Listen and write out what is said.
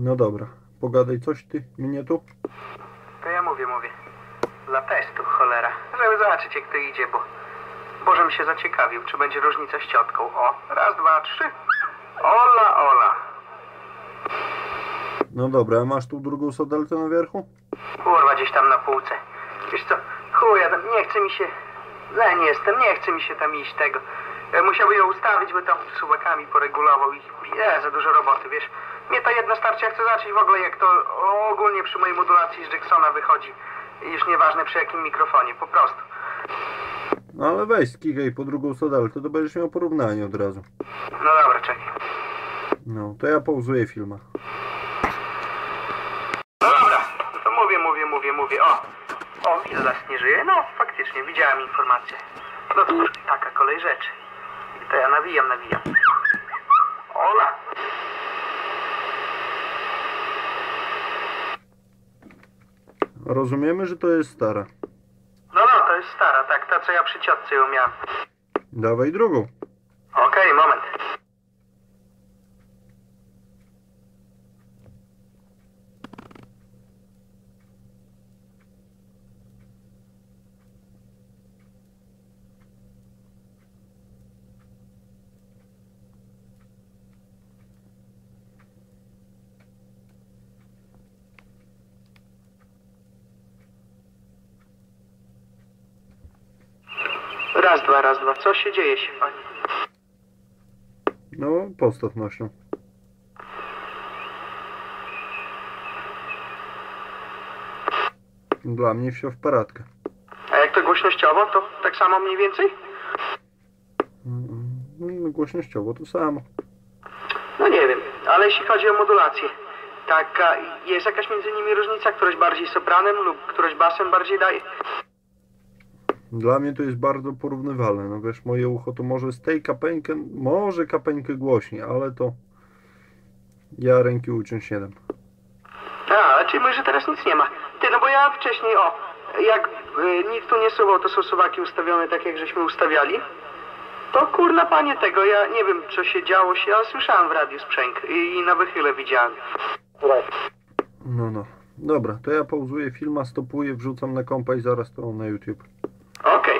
No dobra, pogadaj coś ty, mnie tu. To ja mówię, mówię. Dla testu, cholera. Żeby zobaczyć, jak to idzie, bo... Bożem się zaciekawił, czy będzie różnica z ciotką. O, raz, dwa, trzy. Ola, ola. No dobra, a masz tu drugą sodelkę na wierchu? Kurwa, gdzieś tam na półce. Wiesz co, chuja, nie chce mi się... Leń jestem, nie chce mi się tam iść tego. Ja Musiałby ją ustawić, by tam suwakami poregulował i nie, za dużo roboty, wiesz. Mnie ta jedna starcia, ja chcę zobaczyć w ogóle, jak to ogólnie przy mojej modulacji z Jacksona wychodzi. Już nieważne przy jakim mikrofonie, po prostu. No ale weź skikaj po drugą sodelkę, to będziesz miał porównanie od razu. No dobra, czekaj. No, to ja pauzuję filma. No dobra, no to mówię, mówię, mówię, mówię. O, o, Willas nie żyje. No, faktycznie, widziałem informację. No to taka kolej rzeczy. To ja nawijam, nawijam. Ola! Rozumiemy, że to jest stara. No, no, to jest stara, tak, ta co ja przy ciotce ją miałem. Dawaj drugą. Okej, moment. Raz, dwa, raz, dwa. Co się dzieje się, pani? No, postaw nośną. Dla mnie wsio w paradkę. A jak to głośnościowo, to tak samo mniej więcej? No, głośnościowo to samo. No nie wiem, ale jeśli chodzi o modulację, taka, jest jakaś między nimi różnica? Któraś bardziej sopranem lub któraś basem bardziej daje? Dla mnie to jest bardzo porównywalne. No wiesz, moje ucho to może z tej kapeńkę, może kapeńkę głośniej, ale to ja ręki uciąć nie dam. A, czyli mówisz, że teraz nic nie ma. Ty, no bo ja wcześniej, o, jak y, nikt tu nie suwał, to są suwaki ustawione tak, jak żeśmy ustawiali. To kurna panie tego, ja nie wiem, co się działo się, ale słyszałem w radiu sprzęg i, i na wychyle widziałem. No, no. Dobra, to ja pauzuję filma, stopuję, wrzucam na kompa i zaraz to na YouTube. Okej,